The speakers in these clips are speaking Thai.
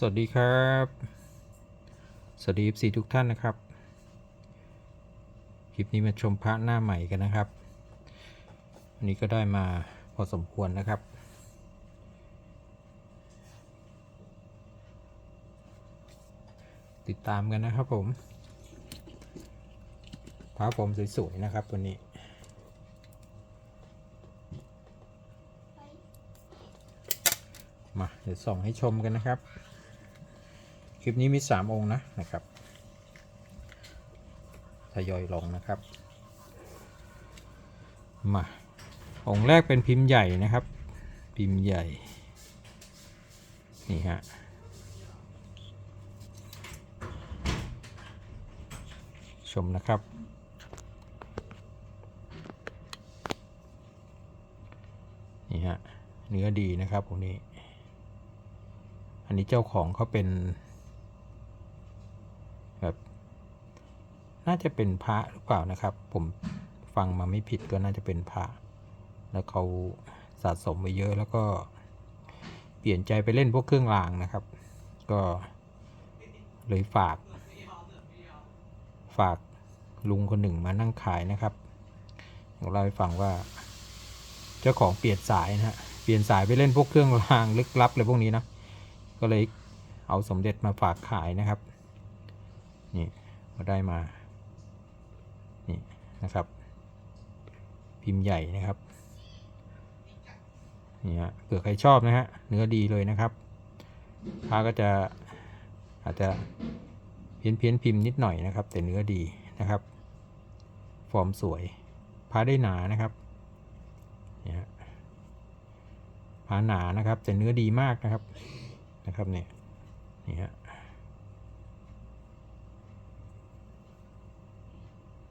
สวัสดีครับ สวัสดีสีทุกท่านนะครับ คลิปนี้มาชมพระหน้าใหม่กันนะครับวันนี้ก็ได้มาพอสมควรนะครับ ติดตามกันนะครับผม พระผมสวยๆนะครับวันนี้มาเดี๋ยวส่องให้ชมกันนะครับ ลิปนี้มี 3 องค์นะนะครับทยอยลงนะครับ มา องค์แรกเป็นพิมพ์ใหญ่นะครับ พิมพ์ใหญ่ นี่ฮะชมนะครับนี่ฮะเนื้อดีนะครับตรงนี้ อันนี้เจ้าของเขาเป็น แบบ น่าจะเป็นพระหรือเปล่านะครับ ผมฟังมาไม่ผิดก็น่าจะเป็นพระ แล้วเขาสะสมไปเยอะแล้วก็เปลี่ยนใจไปเล่นพวกเครื่องรางนะครับ ก็เลยฝาก ฝากลุงคนหนึ่งมานั่งขายนะครับเดี๋ยวเล่าให้ฟังว่า เจ้าของเปลี่ยนสายนะฮะเปลี่ยนสายไปเล่นพวกเครื่องรางลึกลับอะไรพวกนี้นะก็เลยเอาสมเด็จมาฝากขายนะครับ นี่ ก็ได้มา นะครับ พิมพ์ใหญ่นะครับนี่ฮะเผื่อใครชอบนะฮะเนื้อดีเลยนะครับพาก็จะอาจจะเพี้ยนเพี้ยนพิมพ์นิดหน่อยนะครับ แต่เนื้อดีนะครับ ฟอร์มสวยพาได้หนานะครับนี่ฮะพาหนานะครับ แต่เนื้อดีมากนะครับนะครับเนี่ยนี่ฮะ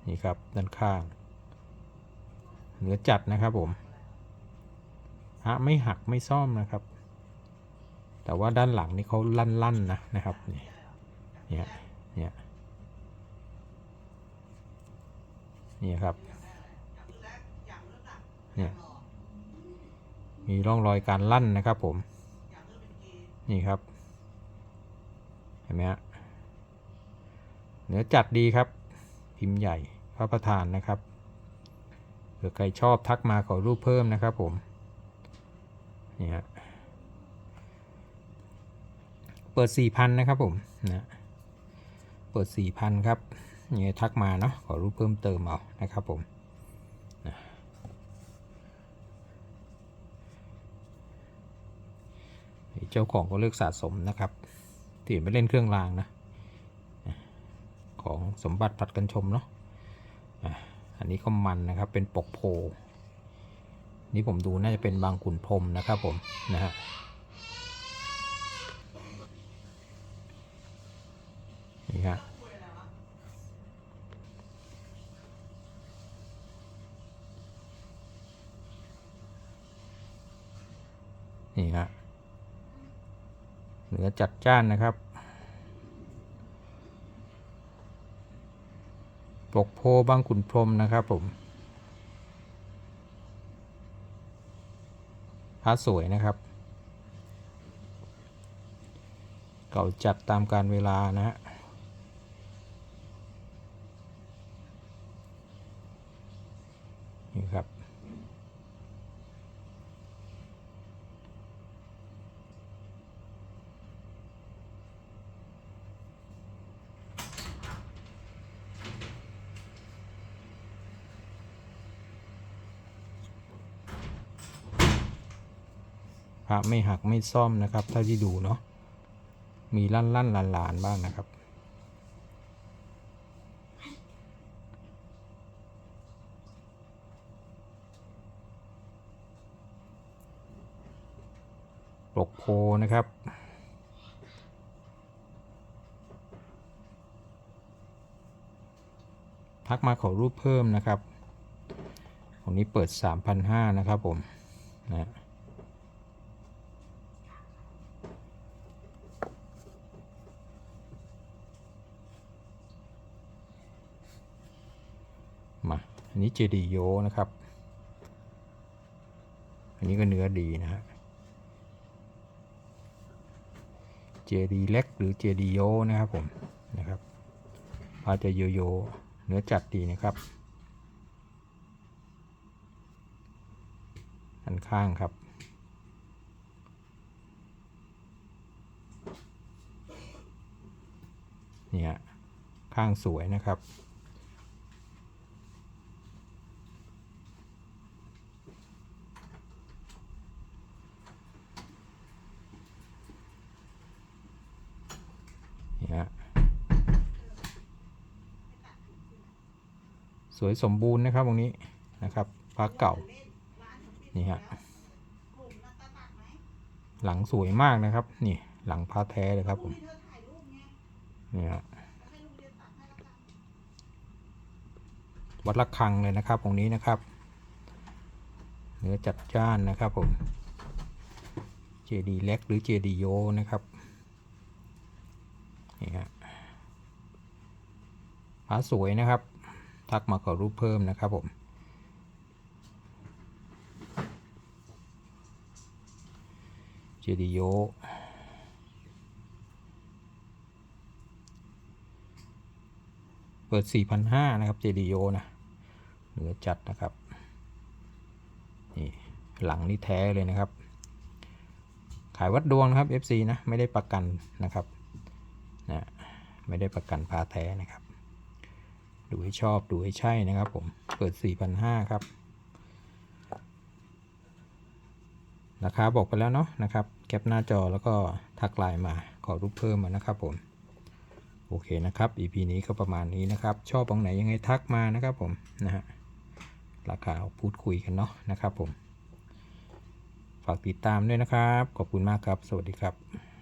นี่ครับด้านข้าง เหนือจัดนะครับผมฮะไม่หักไม่ซ่อมนะครับ แต่ว่าด้านหลังนี่เขาลั่นๆนะนะครับนี่เนี่ยเนี่ยนี่ครับเนี่ยมีร่องรอยการลั่นนะครับผม นี่ครับ เห็นไหมฮะเนื้อจัดดีครับ พิมพ์ใหญ่ พระประธานนะครับเผื่อใครชอบทักมาขอรูปเพิ่มนะครับผมนี่ฮะเปิด 4,000 นะครับผมนะเปิด 4,000 ครับยังไงทักมาเนาะขอรูปเพิ่มเติมเอานะครับผมนะเจ้าของก็เลือกสะสมนะครับที่ไม่เล่นเครื่องรางนะ ของสมบัติผัดกันชมเนาะ นนี้ก็มันนะครับ เป็นปกโพ นี่ผมดูน่าจะเป็นบางขุนพรมนะครับผมนะฮะนี่ฮะนี่ฮะเนื้อจัดจ้านนะครับ ปกโพบางขุนพรมนะครับผมพระสวยนะครับ เก่าจัดตามการเวลานะฮะ นี่ครับ พระไม่หักไม่ซ่อมนะครับเท่าที่ดูเนาะมีลั่นลั่นลานลานบ้างนะครับปลกโพนะครับทักมาขอรูปเพิ่มนะครับของนี้เปิด 3,500 นะครับผม นะ มา อันนี้เจดีโยนะครับ อันนี้ก็เนื้อดีนะฮะเจดีเล็กหรือเจดีโยนะครับผมนะครับพาจะโยโยเนื้อจัดดีนะครับอันข้างครับ เนี่ยข้างสวยนะครับ นี่ฮะ สวยสมบูรณ์นะครับตรงนี้นะครับพระเก่านี่ฮะหลังสวยมากนะครับ นี่หลังพระแท้เลยครับผมนี่ฮะวัดระฆังเลยนะครับตรงนี้นะครับ เนื้อจัดจ้านนะครับผมเจดีเล็กหรือเจดีโยนะครับนี่ฮะผาสวยนะครับ ทักมาขอรูปเพิ่มนะครับผม เจดีโยเปิด 4,500 นะครับ เจดีโยนะ เหนือจัดนะครับ นี่ หลังนี่แท้เลยนะครับ ขายวัดดวงนะครับ FC นะ ไม่ได้ประกันนะครับ นะ ไม่ได้ประกันพาแท้นะครับ ดูให้ชอบดูให้ใช่นะครับผมเปิด 4,500 ครับ ราคาบอกไปแล้วเนาะนะครับแคปหน้าจอแล้วก็ทักไลน์มาขอรูปเพิ่มมานะครับผมโอเคนะครับ EP นี้ก็ประมาณนี้นะครับ ชอบตรงไหนยังไงทักมานะครับผมนะฮะราคาพูดคุยกันเนาะนะครับผม ฝากติดตามด้วยนะครับ ขอบคุณมากครับ สวัสดีครับ